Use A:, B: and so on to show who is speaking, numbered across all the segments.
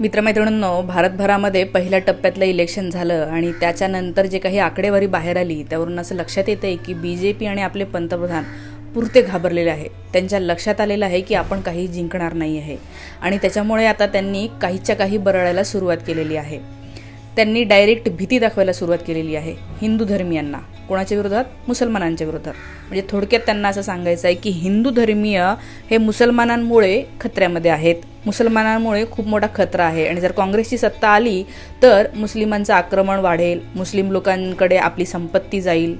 A: मित्रमैत्रिणींनो भारतभरामध्ये पहिल्या टप्प्यातलं इलेक्शन झालं आणि त्याच्यानंतर जे काही आकडेवारी बाहेर आली त्यावरून असं लक्षात येतं आहे की बी जे पी आणि आपले पंतप्रधान पुरते घाबरलेले आहे त्यांच्या लक्षात आलेलं आहे की आपण काही जिंकणार नाही आहे. आणि त्याच्यामुळे आता त्यांनी काहीच्या काही बरळायला सुरुवात केलेली आहे. त्यांनी डायरेक्ट भीती दाखवायला सुरुवात केलेली आहे. हिंदू धर्मियांना. कोणाच्या विरोधात? मुसलमानांच्या विरोधात. म्हणजे थोडक्यात त्यांना असं सांगायचं आहे की हिंदू धर्मीय हे मुसलमानांमुळे खतऱ्यामध्ये आहेत. मुसलमानांमुळे खूप मोठा खतरा आहे. आणि जर काँग्रेसची सत्ता आली तर मुस्लिमांचं आक्रमण वाढेल. मुस्लिम लोकांकडे आपली संपत्ती जाईल.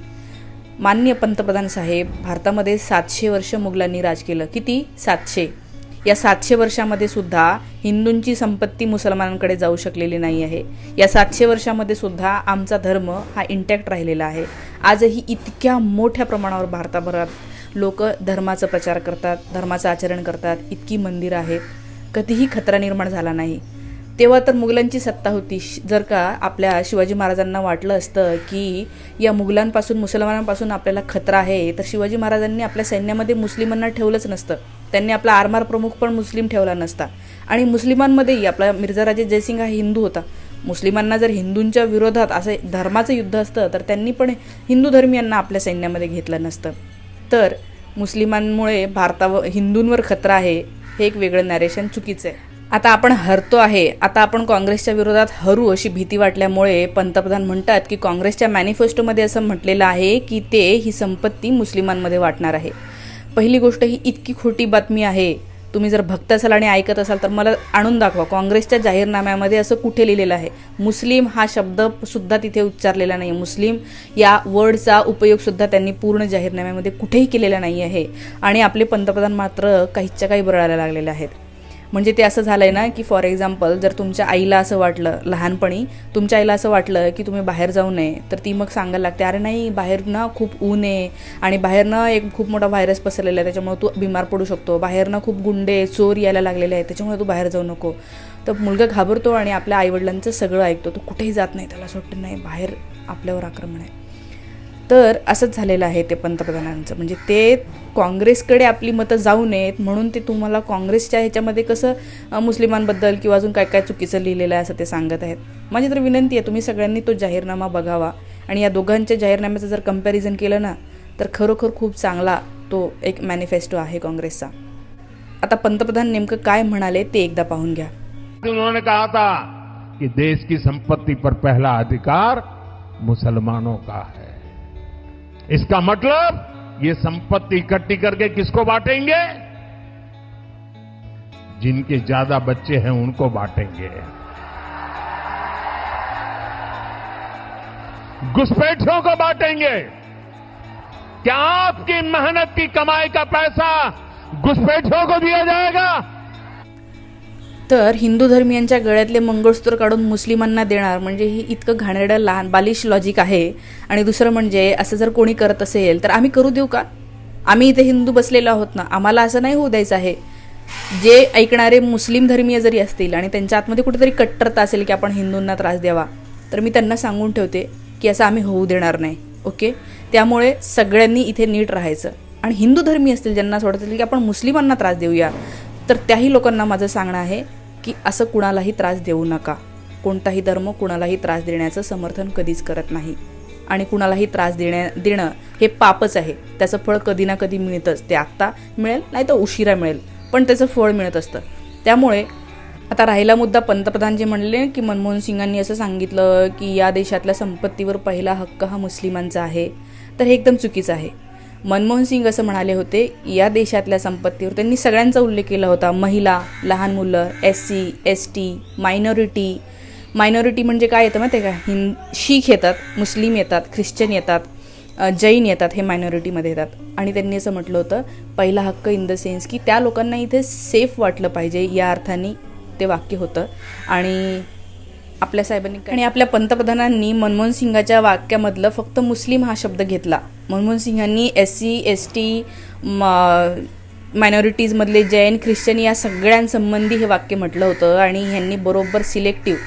A: माननीय पंतप्रधान साहेब भारतामध्ये सातशे वर्ष मुघलांनी राज केलं. किती? सातशे. या सातशे वर्षामध्ये सुद्धा हिंदूंची संपत्ती मुसलमानांकडे जाऊ शकलेली नाही आहे. या सातशे वर्षामध्ये सुद्धा आमचा धर्म हा इंटॅक्ट राहिलेला आहे. आजही इतक्या मोठ्या प्रमाणावर भारताभरात लोक धर्माचा प्रचार करतात धर्माचं आचरण करतात. इतकी मंदिरं आहेत. कधीही खतरा निर्माण झाला नाही. तेव्हा तर मुघलांची सत्ता होती. जर का आपल्या शिवाजी महाराजांना वाटलं असतं की या मुघलांपासून मुसलमानांपासून आपल्याला खतरा आहे तर शिवाजी महाराजांनी आपल्या सैन्यामध्ये मुस्लिमांना ठेवलंच नसतं. त्यांनी आपला आरमार प्रमुख पण मुस्लिम ठेवला नसता. आणि मुस्लिमांमध्येही आपला मिर्झाराजे जयसिंग हा हिंदू होता. मुस्लिमांना जर हिंदूंच्या विरोधात असं धर्माचं युद्ध असतं तर त्यांनी पण हिंदू धर्मियांना आपल्या सैन्यामध्ये घेतलं नसतं. तर मुस्लिमांमुळे भारतावर हिंदूंवर खतरा आहे हे एक वेगळं नॅरेशन चुकीचं आहे. आता आपण हरतो आहे. आता आपण काँग्रेसच्या विरोधात हरू अशी भीती वाटल्यामुळे पंतप्रधान म्हणतात की काँग्रेसच्या मॅनिफेस्टोमध्ये असं म्हटलेलं आहे की ते ही संपत्ती मुस्लिमांमध्ये वाटणार आहे. पहिली गोष्ट ही इतकी खोटी बातमी आहे. तुम्ही जर भक्त असाल आणि ऐकत असाल तर मला आणून दाखवा. काँग्रेसच्या जाहीरनाम्यामध्ये असं कुठे लिहिलेलं आहे? मुस्लिम हा शब्द सुद्धा तिथे उच्चारलेला नाही मुस्लिम या वर्डचा उपयोगसुद्धा त्यांनी पूर्ण जाहीरनाम्यामध्ये कुठेही केलेला नाही आहे आणि आपले पंतप्रधान मात्र काहीच्या काही बरळायला लागलेले आहेत. म्हणजे ते असं झालंय ना की फॉर एक्झाम्पल जर तुमच्या आईला असं वाटलं लहानपणी तुमच्या आईला असं वाटलं की तुम्ही बाहेर जाऊ नये तर ती मग सांगायला लागते अरे नाही बाहेर ना खूप ऊन आहे आणि बाहेर ना एक खूप मोठा व्हायरस पसरलेला आहे त्याच्यामुळे तू बिमार पडू शकतो. बाहेर ना खूप गुंडे चोर यायला लागलेले आहेत त्याच्यामुळे तू बाहेर जाऊ नको. तर मुलगा घाबरतो आणि आपल्या आईवडिलांचं सगळं ऐकतो तो कुठेही जात नाही त्याला असं वाटतं नाही बाहेर आपल्यावर आक्रमण आहे. तर असंच झालेलं आहे ते पंतप्रधानांचं. म्हणजे ते काँग्रेसकडे आपली मतं जाऊ नयेत म्हणून ते तुम्हाला काँग्रेसच्या ह्याच्यामध्ये कसं मुस्लिमांबद्दल किंवा अजून काय काय चुकीचं लिहिलेलं आहे असं ते सांगत आहेत. माझी तर विनंती आहे तुम्ही सगळ्यांनी तो जाहीरनामा बघावा. आणि या दोघांच्या जाहीरनाम्याचं जर कंपॅरिझन केलं ना तर खरोखर खूप चांगला तो एक मॅनिफेस्टो आहे काँग्रेसचा. आता पंतप्रधान नेमकं काय म्हणाले ते एकदा पाहून घ्या.
B: उन्होंने कहा था कि देश की संपत्ति पर पहला अधिकार मुसलमानों का है। इसका मतलब ये संपत्ति इकट्ठी करके किसको बांटेंगे? जिनके ज़्यादा बच्चे हैं, उनको बांटेंगे। घुसपैठियों को बांटेंगे। क्या आपकी मेहनत की कमाई का पैसा घुसपैठियों को दिया जाएगा?
A: तर हिंदू धर्मियांच्या गळ्यातले मंगळसूत्र काढून मुस्लिमांना देणार म्हणजे ही इतकं घाणेरडं लहान बालिश लॉजिक आहे. आणि दुसरं म्हणजे असं जर कोणी करत असेल तर आम्ही करू देऊ का? आम्ही इथे हिंदू बसलेलो आहोत ना आम्हाला असं नाही होऊ द्यायचं आहे. जे ऐकणारे मुस्लिम धर्मीय जरी असतील आणि त्यांच्या आतमध्ये कुठेतरी कट्टरता असेल की आपण हिंदूंना त्रास द्यावा तर मी त्यांना सांगून ठेवते की असं आम्ही होऊ देणार नाही ओके? त्यामुळे सगळ्यांनी इथे नीट राहायचं. आणि हिंदू धर्मी असतील ज्यांना असं वाटत असेल की आपण मुस्लिमांना त्रास देऊया तर त्याही लोकांना माझं सांगणं आहे की असं कुणालाही त्रास देऊ नका. कोणताही धर्म कुणालाही त्रास देण्याचं समर्थन कधीच करत नाही. आणि कुणालाही त्रास देण्या देणं हे पापच आहे. त्याचं फळ कधी ना कधी मिळतंच. ते आत्ता मिळेल नाही तर उशिरा मिळेल. पण त्याचं फळ मिळत असतं. त्यामुळे आता राहिला मुद्दा पंतप्रधान जे म्हणले की मनमोहन सिंगांनी असं सांगितलं की या देशातल्या संपत्तीवर पहिला हक्क हा मुस्लिमांचा आहे. तर हे एकदम चुकीचं आहे. मनमोहन सिंग असं म्हणाले होते या देशातल्या संपत्तीवर त्यांनी सगळ्यांचा उल्लेख केला होता. महिला लहान मुलं S C S T minority minority म्हणजे काय येतं माहिती आहे का? हिंद शीख येतात मुस्लिम येतात ख्रिश्चन येतात जैन येतात हे मायनॉरिटीमध्ये येतात. आणि त्यांनी असं म्हटलं होतं पहिला हक्क इन द सेन्स की त्या लोकांना इथे सेफ वाटलं पाहिजे. या अर्थाने ते वाक्य होतं. आणि आपल्या साहेबांनी आणि आपल्या पंतप्रधानांनी मनमोहन सिंगाच्या वाक्यामधलं फक्त मुस्लिम हा शब्द घेतला. मनमोहन सिंगांनी एस सी एस टी मायनॉरिटीजमधले जैन ख्रिश्चन या सगळ्यांसंबंधी हे वाक्य म्हटलं होतं आणि ह्यांनी बरोबर सिलेक्टिव्ह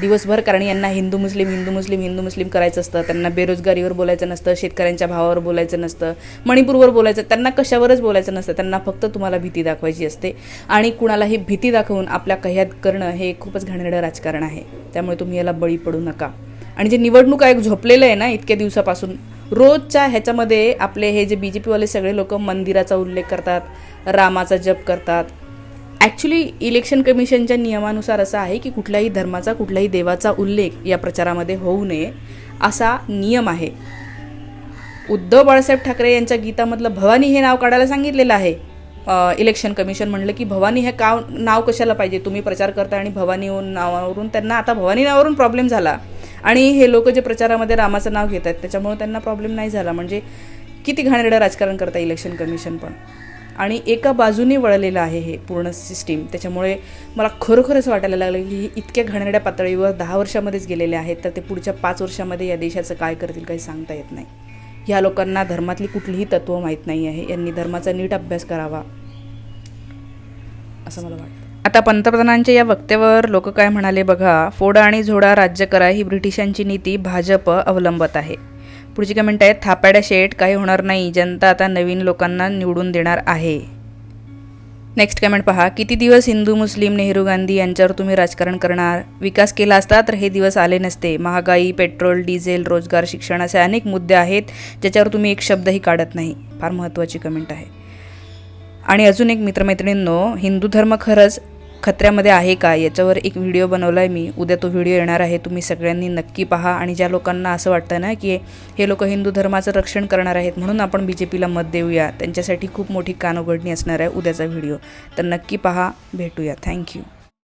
A: दिवसभर कारण यांना हिंदू मुस्लिम हिंदू मुस्लिम हिंदू मुस्लिम करायचं असतं. त्यांना बेरोजगारीवर बोलायचं नसतं शेतकऱ्यांच्या भावावर बोलायचं नसतं मणिपूरवर बोलायचं त्यांना कशावरच बोलायचं नसतं. त्यांना फक्त तुम्हाला भीती दाखवायची असते आणि कुणालाही भीती दाखवून आपल्या कह्यात करणं हे खूपच घाणेरडं राजकारण आहे. त्यामुळे तुम्ही याला बळी पडू नका. आणि जे निवडणूक आयोग झोपलेलं आहे ना इतक्या दिवसापासून रोजच्या ह्याच्यामध्ये आपले हे जे बी जे पीवाले सगळे लोक मंदिराचा उल्लेख करतात रामाचा जप करतात ॲक्च्युली इलेक्शन कमिशनच्या नियमानुसार असं आहे की कुठल्याही धर्माचा कुठल्याही देवाचा उल्लेख या प्रचारामध्ये होऊ नये असा नियम आहे. उद्धव बाळासाहेब ठाकरे यांच्या गीतामधलं भवानी हे नाव काढायला सांगितलेलं आहे. इलेक्शन कमिशन म्हणलं की भवानी हे काव नाव कशाला पाहिजे? तुम्ही प्रचार करता आणि भवानी हो- नावावरून त्यांना आता भवानी नावावरून प्रॉब्लेम झाला. आणि हे लोक जे प्रचारामध्ये रामाचं नाव घेत आहेत त्याच्यामुळे त्यांना प्रॉब्लेम नाही झाला. म्हणजे किती घाणेरडं राजकारण करता इलेक्शन कमिशन पण. आणि एका बाजूने वळलेलं आहे हे पूर्ण सिस्टीम त्याच्यामुळे मला खरोखरच वाटायला लागलं की इतक्या घाणेरड्या पातळीवर दहा वर्षामध्येच गेलेले आहेत तर ते पुढच्या पाच वर्षामध्ये या देशाचं काय करतील काही सांगता येत नाही. ह्या लोकांना धर्मातली कुठलीही तत्त्व माहीत नाही आहे. यांनी धर्माचा नीट अभ्यास करावा असं मला वाटतं. आता पंतप्रधानांच्या या वक्तव्यावर लोक काय म्हणाले बघा फोडा आणि झोडा राज्य करा ही ब्रिटिशांची नीती भाजप अवलंबत आहे. पुढची कमेंट आहे थापाड्या शेट काही होणार नाही. जनता आता नवीन लोकांना निवडून देणार आहे. नेक्स्ट कमेंट पहा किती दिवस हिंदू मुस्लिम नेहरू गांधी यांच्यावर तुम्ही राजकारण करणार? विकास केला असता तर हे दिवस आले नसते. महागाई पेट्रोल डिझेल रोजगार शिक्षण असे अनेक मुद्दे आहेत ज्याच्यावर तुम्ही एक शब्दही काढत नाही. फार महत्त्वाची कमेंट आहे. आणि अजून एक मित्रमैत्रिणींनो हिंदू धर्म खरंच खत्र्यामध्ये आहे का? याच्यावर एक व्हिडिओ बनवला आहे मी. उद्या तो व्हिडिओ येणार आहे. तुम्ही सगळ्यांनी नक्की पहा. आणि ज्या लोकांना असं वाटतं ना की हे लोक हिंदू धर्माचं रक्षण करणार आहेत म्हणून आपण बी जे पीला मत देऊया. त्यांच्यासाठी खूप मोठी कानउघडणी असणार आहे उद्याचा व्हिडिओ तर नक्की पहा. भेटूया. थँक्यू